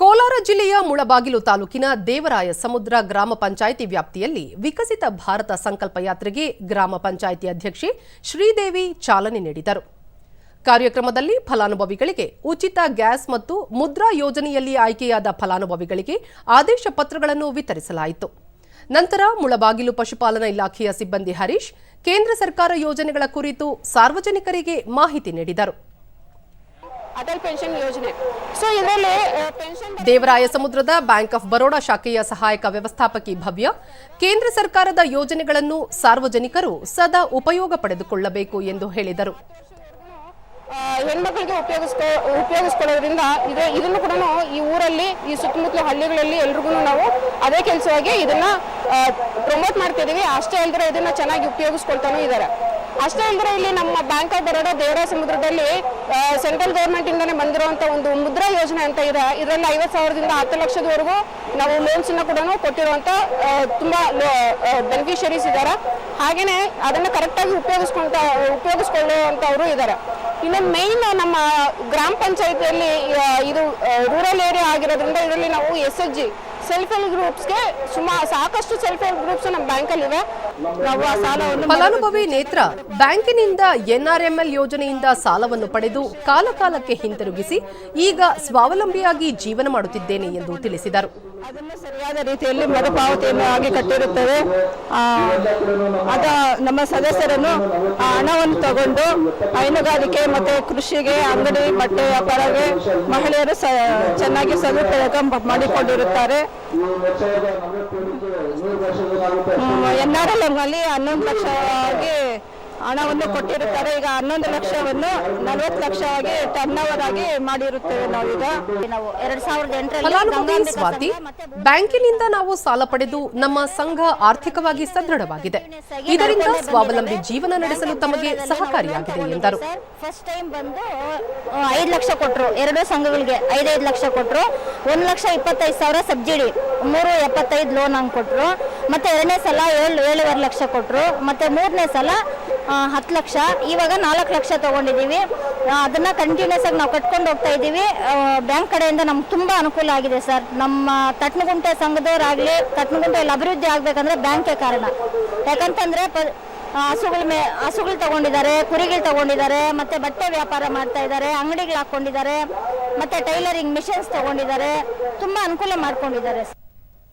ಕೋಲಾರ ಜಿಲ್ಲೆಯ ಮುಳಬಾಗಿಲು ತಾಲೂಕಿನ ದೇವರಾಯ ಸಮುದ್ರ ಗ್ರಾಮ ಪಂಚಾಯಿತಿ ವ್ಯಾಪ್ತಿಯಲ್ಲಿ ವಿಕಸಿತ ಭಾರತ ಸಂಕಲ್ಪ ಯಾತ್ರೆಗೆ ಗ್ರಾಮ ಪಂಚಾಯಿತಿ ಅಧ್ಯಕ್ಷೆ ಶ್ರೀದೇವಿ ಚಾಲನೆ ನೀಡಿದರು. ಕಾರ್ಯಕ್ರಮದಲ್ಲಿ ಫಲಾನುಭವಿಗಳಿಗೆ ಉಚಿತ ಗ್ಯಾಸ್ ಮತ್ತು ಮುದ್ರಾ ಯೋಜನೆಯಲ್ಲಿ ಆಯ್ಕೆಯಾದ ಫಲಾನುಭವಿಗಳಿಗೆ ಆದೇಶ ಪತ್ರಗಳನ್ನು ವಿತರಿಸಲಾಯಿತು. ನಂತರ ಮುಳಬಾಗಿಲು ಪಶುಪಾಲನಾ ಇಲಾಖೆಯ ಸಿಬ್ಬಂದಿ ಹರೀಶ್, ಕೇಂದ್ರ ಸರ್ಕಾರ ಯೋಜನೆಗಳ ಕುರಿತು ಸಾರ್ವಜನಿಕರಿಗೆ ಮಾಹಿತಿ ನೀಡಿದರು. ಅಟಲ್ ಪೆನ್ಷನ್ ಯೋಜನೆ. ಸೊ ಇದರಲ್ಲಿ ಪೆನ್ಷನ್ ದೇವರಾಯ ಸಮುದ್ರದ ಬ್ಯಾಂಕ್ ಆಫ್ ಬರೋಡಾ ಶಾಖೆಯ ಸಹಾಯಕ ವ್ಯವಸ್ಥಾಪಕಿ ಭವ್ಯ ಕೇಂದ್ರ ಸರ್ಕಾರದ ಯೋಜನೆಗಳನ್ನು ಸಾರ್ವಜನಿಕರು ಸದಾ ಉಪಯೋಗ ಪಡೆದುಕೊಳ್ಳಬೇಕು ಎಂದು ಹೇಳಿದರು. ಹೆಣ್ಮಕ್ಳಿಗೆ ಉಪಯೋಗಿಸ್ಕೊ ಉಪಯೋಗಿಸ್ಕೊಳ್ಳೋದ್ರಿಂದ ಇದು ಇದನ್ನು ಕೂಡ ಈ ಊರಲ್ಲಿ ಈ ಸುತ್ತಮುತ್ತಲ ಹಳ್ಳಿಗಳಲ್ಲಿ ಎಲ್ರಿಗೂ ನಾವು ಅದೇ ಕೆಲಸವಾಗಿ ಇದನ್ನ ಪ್ರಮೋಟ್ ಮಾಡ್ತಾ ಇದೀವಿ ಅಷ್ಟೇ ಅಲ್ಲದೆ ಇದನ್ನ ಚೆನ್ನಾಗಿ ಉಪಯೋಗಿಸ್ಕೊಳ್ತಾನೂ ಇದ್ದಾರೆ ಅಷ್ಟೇ ಅಂದ್ರೆ ಇಲ್ಲಿ ನಮ್ಮ ಬ್ಯಾಂಕ್ ಆಫ್ ಬರೋಡಾ ದೇವರ ಸಮುದ್ರದಲ್ಲಿ ಸೆಂಟ್ರಲ್ ಗೌರ್ಮೆಂಟ್ ಇಂದಾನೆ ಬಂದಿರುವಂತ ಒಂದು ಮುದ್ರಾ ಯೋಜನೆ ಅಂತ ಇದೆ. ಇದರಲ್ಲಿ ಐವತ್ತು ಸಾವಿರದಿಂದ ಹತ್ತು ಲಕ್ಷದವರೆಗೂ ನಾವು ಲೋನ್ಸ್ ಕೂಡ ಕೊಟ್ಟಿರುವಂತ ತುಂಬಾ ಬೆನಿಫಿಷರೀಸ್ ಇದ್ದಾರೆ ಹಾಗೇನೆ ಅದನ್ನ ಕರೆಕ್ಟಾಗಿ ಉಪಯೋಗಿಸ್ಕೊಂತ, ಉಪಯೋಗಿಸ್ಕೊಳ್ಳುವಂತವರು ಇದ್ದಾರೆ ಇನ್ನು ಮೇನ್ ನಮ್ಮ ಗ್ರಾಮ ಪಂಚಾಯತಿಯಲ್ಲಿ ಇದು ರೂರಲ್ ಏರಿಯಾ ಆಗಿರೋದ್ರಿಂದ ಇದರಲ್ಲಿ ನಾವು S H G self help ಗ್ರೂಪ್ಸ್ಗೆ ಸುಮಾರು ಸಾಕಷ್ಟು ಸೆಲ್ಫ್ ಹೆಲ್ಪ್ ಗ್ರೂಪ್ಸ್ ನಮ್ಮ ಬ್ಯಾಂಕಲ್ಲಿವೆ ನಾವು ಆ ಸಾಲವನ್ನು ಫಲಾನುಭವಿ ನೇತ್ರ, ಬ್ಯಾಂಕಿನಿಂದ ಎನ್ಆರ್ಎಂಎಲ್ ಯೋಜನೆಯಿಂದ ಸಾಲವನ್ನು ಪಡೆದು ಕಾಲಕಾಲಕ್ಕೆ ಹಿಂತಿರುಗಿಸಿ ಈಗ ಸ್ವಾವಲಂಬಿಯಾಗಿ ಜೀವನ ಮಾಡುತ್ತಿದ್ದೇನೆ ಎಂದು ತಿಳಿಸಿದರು. ಅದನ್ನು ಸರಿಯಾದ ರೀತಿಯಲ್ಲಿ ಮರುಪಾವತಿಯನ್ನು ಆಗಿ ಕಟ್ಟಿರುತ್ತದೆ. ಅದ ನಮ್ಮ ಸದಸ್ಯರನ್ನು ಆ ಹಣವನ್ನು ತಗೊಂಡು ಹೈನುಗಾರಿಕೆ ಮತ್ತೆ ಕೃಷಿಗೆ ಅಂಗಡಿ ಬಟ್ಟೆ ವ್ಯಾಪಾರಕ್ಕೆ ಮಹಿಳೆಯರು ಚೆನ್ನಾಗಿ ಸದುಪಯೋಗ ಮಾಡಿಕೊಂಡಿರುತ್ತಾರೆ. ಎನ್ ಆರ್ ಎಲ್ ಅಲ್ಲಿ ಹನ್ನೊಂದು ಲಕ್ಷ ಆಗಿ ಹಣವನ್ನು ಕೊಟ್ಟಿರುತ್ತಾರೆ. ಈಗ ಹನ್ನೊಂದು ಲಕ್ಷವನ್ನು ನಲವತ್ತು ಲಕ್ಷ ಆಗಿ ಟರ್ನ್ ಓವರ್ ಆಗಿ ಮಾಡಿರುತ್ತೇವೆ ನಾವೀಗ. ನಾವು ಎರಡ್ ಸಾವಿರದ ಎಂಟರಲ್ಲಿ ಸ್ವಾತಿ ಬ್ಯಾಂಕಿನಿಂದ ನಾವು ಸಾಲ ಪಡೆದು ನಮ್ಮ ಸಂಘ ಆರ್ಥಿಕವಾಗಿ ಸದೃಢವಾಗಿದೆ. ಇದರಿಂದ ಸ್ವಾವಲಂಬಿ ಜೀವನ ನಡೆಸಲು ತಮಗೆ ಸಹಕಾರಿಯಾಗಿದೆ ಎಂದರು. ಫಸ್ಟ್ ಟೈಮ್ ಬಂದು ಐದು ಲಕ್ಷ ಕೊಟ್ಟರು ಎರಡು ಸಂಘಗಳಿಗೆ ಐದೈದು ಲಕ್ಷ ಕೊಟ್ರು. ಒಂದು ಲಕ್ಷ ಇಪ್ಪತ್ತೈದು ಸಾವಿರ ಸಬ್ಸಿಡಿ ಮೂರು ಎಪ್ಪತ್ತೈದು ಲೋನ್ ಹಂಗೆ ಕೊಟ್ಟರು ಮತ್ತೆ ಎರಡನೇ ಸಲ ಏಳು ಏಳುವರೆ ಲಕ್ಷ ಕೊಟ್ಟರು ಮತ್ತೆ ಮೂರನೇ ಸಲ ಹತ್ತು ಲಕ್ಷ. ಇವಾಗ ನಾಲ್ಕು ಲಕ್ಷ ತಗೊಂಡಿದ್ದೀವಿ. ಅದನ್ನು ಕಂಟಿನ್ಯೂಸ್ ಆಗಿ ನಾವು ಕಟ್ಕೊಂಡು ಹೋಗ್ತಾ ಇದ್ದೀವಿ. ಬ್ಯಾಂಕ್ ಕಡೆಯಿಂದ ನಮ್ಗೆ ತುಂಬಾ ಅನುಕೂಲ ಆಗಿದೆ ಸರ್. ನಮ್ಮ ತಟ್ನಗುಂಟೆ ಸಂಘದವರಾಗಲಿ ತಟ್ನಗುಂಟೆಯಲ್ಲಿ ಅಭಿವೃದ್ಧಿ ಆಗಬೇಕಂದ್ರೆ ಬ್ಯಾಂಕೇ ಕಾರಣ. ಯಾಕಂತಂದ್ರೆ ಪ- ಹಸುಗಳ ಮೇ, ಹಸುಗಳು ತಗೊಂಡಿದ್ದಾರೆ, ಕುರಿಗಳು ತಗೊಂಡಿದ್ದಾರೆ, ಮತ್ತೆ ಬಟ್ಟೆ ವ್ಯಾಪಾರ ಮಾಡ್ತಾ ಇದ್ದಾರೆ, ಅಂಗಡಿಗಳು ಹಾಕೊಂಡಿದ್ದಾರೆ, ಮತ್ತೆ ಟೈಲರಿಂಗ್ ಮಿಷನ್ಸ್ ತಗೊಂಡಿದ್ದಾರೆ. ತುಂಬಾ ಅನುಕೂಲ ಮಾಡ್ಕೊಂಡಿದ್ದಾರೆ